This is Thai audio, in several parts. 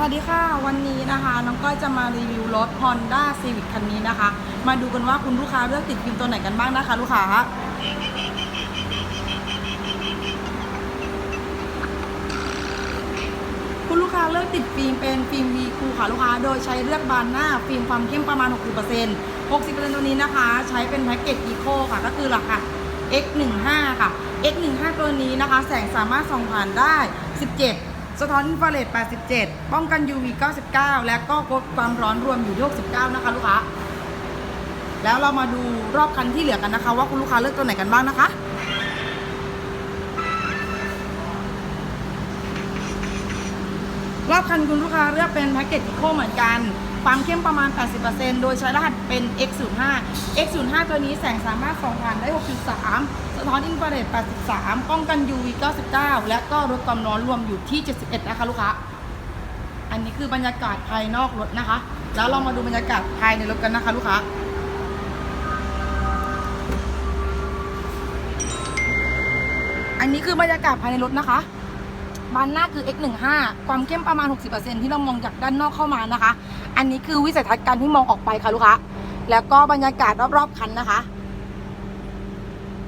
สวัสดีค่ะ วันนี้นะคะน้องก้อยจะมารีวิวรถ Honda Civic คันนี้นะคะ มาดูกันว่าคุณลูกค้าเลือกติดฟิล์มตัวไหนกันบ้างนะคะ ลูกค้า คุณลูกค้าเลือกติดฟิล์มเป็นฟิล์ม V คูค่ะลูกค้า โดยใช้เลือกบานหน้าฟิล์มความเข้มประมาณ 60% 60%ตัวนี้นะคะ ใช้เป็นแพ็กเกจ Eco ค่ะ ก็คือราคา X15 ค่ะ X15 ตัวนี้นะคะ แสงสามารถส่องผ่านได้ 17 สะท้อนอินฟราเรด87 ป้องกัน UV 99 และก็ลดความร้อนรวมอยู่ที่69 นะคะลูกค้า แล้วเรามาดูรอบคันที่เหลือกันนะคะ ว่าคุณลูกค้าเลือกตัวไหนกันบ้างนะคะ รอบคันคุณลูกค้าเลือกเป็นแพ็กเกจอีโคเหมือนกันความเข้มประมาณ 80%โดยใช้รหัสเป็น X05 X05 ตัวนี้แสงสามารถส่องผ่านได้ 6.3 สะท้อนอินฟราเรด 83 ป้องกัน UV 99 และก็ลดความร้อนรวมอยู่ที่ 71 นะคะลูกค้า อันนี้คือบรรยากาศภายนอกรถนะคะ แล้วเรามาดูบรรยากาศภายในรถกันนะคะลูกค้าอันนี้คือบรรยากาศภายในรถนะคะ บานหน้าคือ X15 ความเข้มประมาณ 60%ที่เรามองจากด้านนอกเข้ามานะคะ อันนี้คือวิสัยทัศน์การที่มองออกไปค่ะลูกค้า แล้วก็บรรยากาศรอบๆคันนะคะ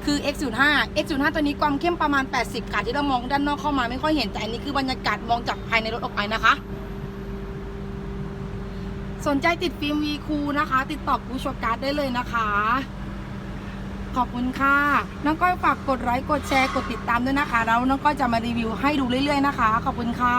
คือ X05 X05 ตัวนี้ความเข้มประมาณ 80ค่ะที่เรามองด้านนอกเข้ามาไม่ค่อยเห็น แต่อันนี้คือบรรยากาศมองจากภายในรถออกไปนะคะ สนใจติดฟิล์ม V คูนะคะ ติดต่อกูโชการ์ดได้เลยนะคะ ขอบคุณค่ะ น้องก้อยฝากกดไลค์กดแชร์กดติดตามด้วยนะคะ แล้วน้องก้อยจะมารีวิวให้ดูเรื่อยๆนะคะ ขอบคุณค่ะ